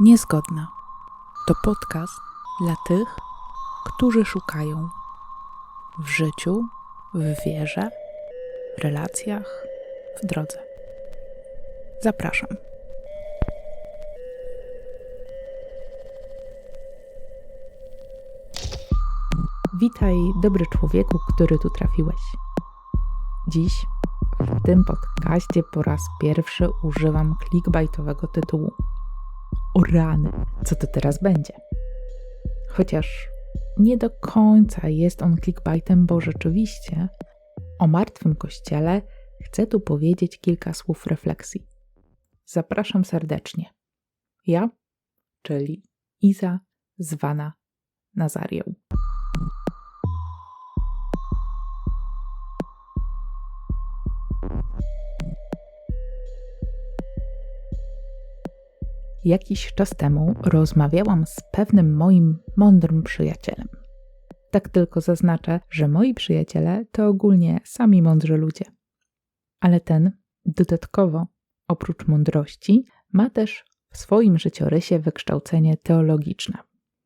Niezgodna to podcast dla tych, którzy szukają w życiu, w wierze, w relacjach, w drodze. Zapraszam. Witaj, dobry człowieku, który tu trafiłeś. Dziś w tym podcaście po raz pierwszy używam clickbaitowego tytułu. O rany, co to teraz będzie? Chociaż nie do końca jest on clickbaitem, bo rzeczywiście o martwym kościele chcę tu powiedzieć kilka słów refleksji. Zapraszam serdecznie. Ja, czyli Iza zwana Nazarią. Jakiś czas temu rozmawiałam z pewnym moim mądrym przyjacielem. Tak tylko zaznaczę, że moi przyjaciele to ogólnie sami mądrzy ludzie. Ale ten, dodatkowo, oprócz mądrości, ma też w swoim życiorysie wykształcenie teologiczne,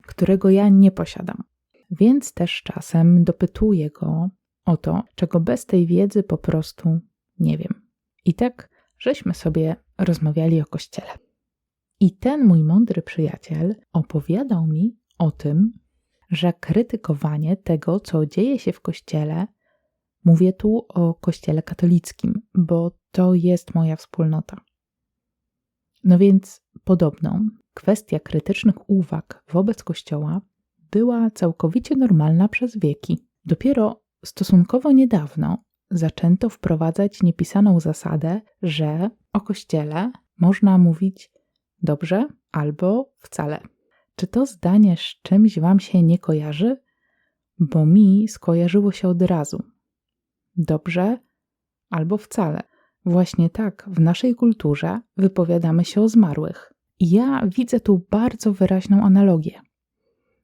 którego ja nie posiadam. Więc też czasem dopytuję go o to, czego bez tej wiedzy po prostu nie wiem. I tak żeśmy sobie rozmawiali o kościele. I ten mój mądry przyjaciel opowiadał mi o tym, że krytykowanie tego, co dzieje się w kościele, mówię tu o kościele katolickim, bo to jest moja wspólnota. No więc podobno kwestia krytycznych uwag wobec kościoła była całkowicie normalna przez wieki. Dopiero stosunkowo niedawno zaczęto wprowadzać niepisaną zasadę, że o kościele można mówić dobrze albo wcale. Czy to zdanie z czymś Wam się nie kojarzy? Bo mi skojarzyło się od razu. Dobrze albo wcale. Właśnie tak w naszej kulturze wypowiadamy się o zmarłych. Ja widzę tu bardzo wyraźną analogię.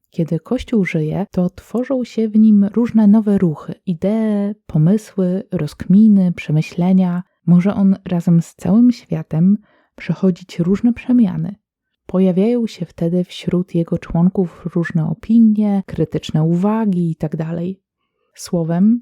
Kiedy Kościół żyje, to tworzą się w nim różne nowe ruchy, idee, pomysły, rozkminy, przemyślenia. Może on razem z całym światem przechodzić różne przemiany. Pojawiają się wtedy wśród jego członków różne opinie, krytyczne uwagi itd. Tak Słowem,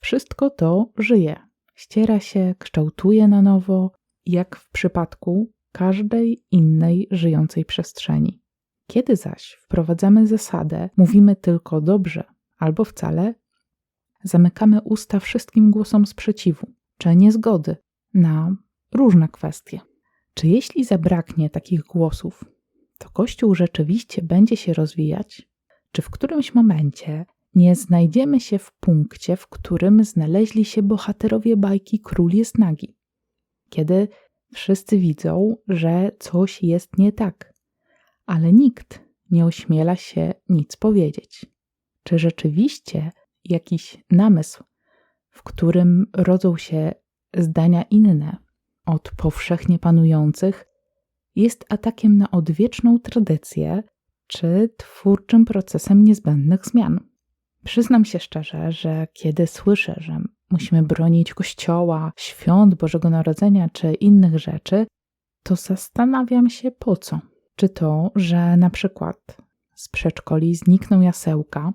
wszystko to żyje, ściera się, kształtuje na nowo, jak w przypadku każdej innej żyjącej przestrzeni. Kiedy zaś wprowadzamy zasadę, mówimy tylko dobrze albo wcale, zamykamy usta wszystkim głosom sprzeciwu czy niezgody na różne kwestie. Czy jeśli zabraknie takich głosów, to Kościół rzeczywiście będzie się rozwijać? Czy w którymś momencie nie znajdziemy się w punkcie, w którym znaleźli się bohaterowie bajki Król jest nagi? Kiedy wszyscy widzą, że coś jest nie tak, ale nikt nie ośmiela się nic powiedzieć. Czy rzeczywiście jakiś namysł, w którym rodzą się zdania inne, od powszechnie panujących, jest atakiem na odwieczną tradycję czy twórczym procesem niezbędnych zmian. Przyznam się szczerze, że kiedy słyszę, że musimy bronić Kościoła, świąt Bożego Narodzenia czy innych rzeczy, to zastanawiam się po co. Czy to, że na przykład z przedszkoli znikną jasełka,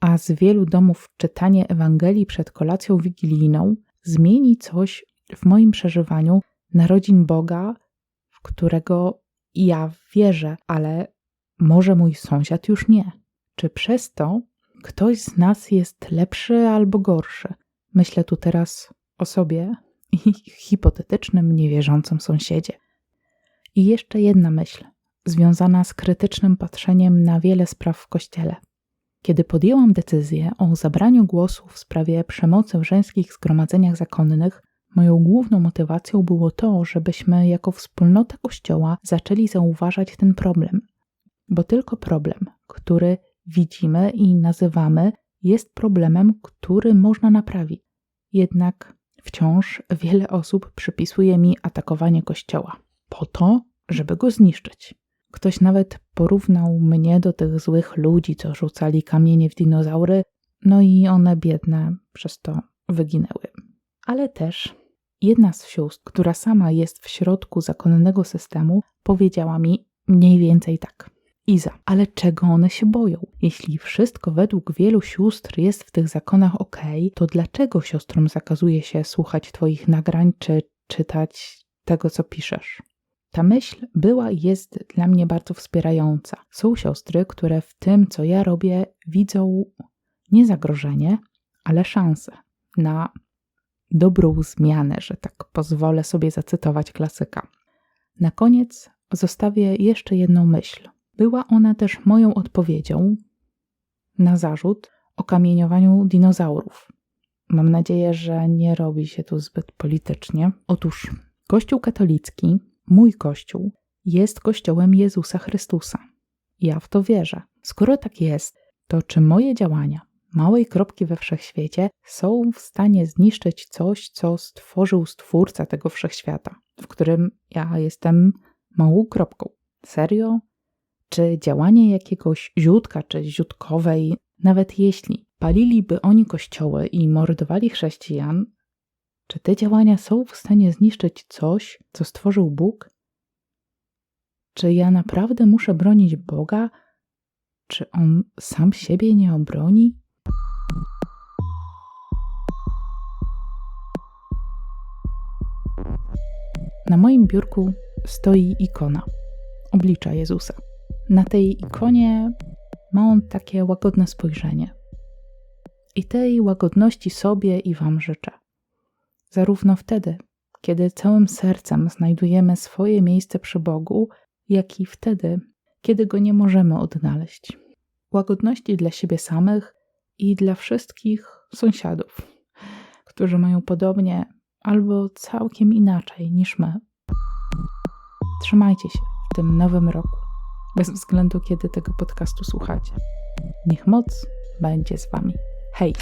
a z wielu domów czytanie Ewangelii przed kolacją wigilijną zmieni coś w moim przeżywaniu narodzin Boga, w którego ja wierzę, ale może mój sąsiad już nie. Czy przez to ktoś z nas jest lepszy albo gorszy? Myślę tu teraz o sobie i hipotetycznym, niewierzącym sąsiedzie. I jeszcze jedna myśl, związana z krytycznym patrzeniem na wiele spraw w kościele. Kiedy podjęłam decyzję o zabraniu głosu w sprawie przemocy w żeńskich zgromadzeniach zakonnych, Moją główną motywacją było to, żebyśmy jako wspólnota Kościoła zaczęli zauważać ten problem, bo tylko problem, który widzimy i nazywamy, jest problemem, który można naprawić. Jednak wciąż wiele osób przypisuje mi atakowanie Kościoła po to, żeby go zniszczyć. Ktoś nawet porównał mnie do tych złych ludzi, co rzucali kamienie w dinozaury, no i one biedne przez to wyginęły. Ale też Jedna z sióstr, która sama jest w środku zakonnego systemu, powiedziała mi, mniej więcej tak. Iza, ale czego one się boją? Jeśli wszystko według wielu sióstr jest w tych zakonach ok, to dlaczego siostrom zakazuje się słuchać Twoich nagrań czy czytać tego, co piszesz? Ta myśl była i jest dla mnie bardzo wspierająca. Są siostry, które w tym, co ja robię, widzą nie zagrożenie, ale szansę na dobrą zmianę, że tak pozwolę sobie zacytować klasyka. Na koniec zostawię jeszcze jedną myśl. Była ona też moją odpowiedzią na zarzut o kamieniowaniu dinozaurów. Mam nadzieję, że nie robi się tu zbyt politycznie. Otóż Kościół katolicki, mój Kościół, jest Kościołem Jezusa Chrystusa. Ja w to wierzę. Skoro tak jest, to czy moje działania, małej kropki we wszechświecie, są w stanie zniszczyć coś, co stworzył Stwórca tego wszechświata, w którym ja jestem małą kropką? Serio? czy działanie jakiegoś ziutka czy ziutkowej, nawet jeśli paliliby oni kościoły i mordowali chrześcijan, czy te działania są w stanie zniszczyć coś, co stworzył Bóg? Czy ja naprawdę muszę bronić Boga? Czy on sam siebie nie obroni? Moim biurku stoi ikona oblicza Jezusa. Na tej ikonie ma on takie łagodne spojrzenie. I tej łagodności sobie i Wam życzę. Zarówno wtedy, kiedy całym sercem znajdujemy swoje miejsce przy Bogu, jak i wtedy, kiedy go nie możemy odnaleźć. Łagodności dla siebie samych i dla wszystkich sąsiadów, którzy mają podobnie albo całkiem inaczej niż my. Trzymajcie się w tym nowym roku, bez względu kiedy tego podcastu słuchacie. Niech moc będzie z Wami. Hej!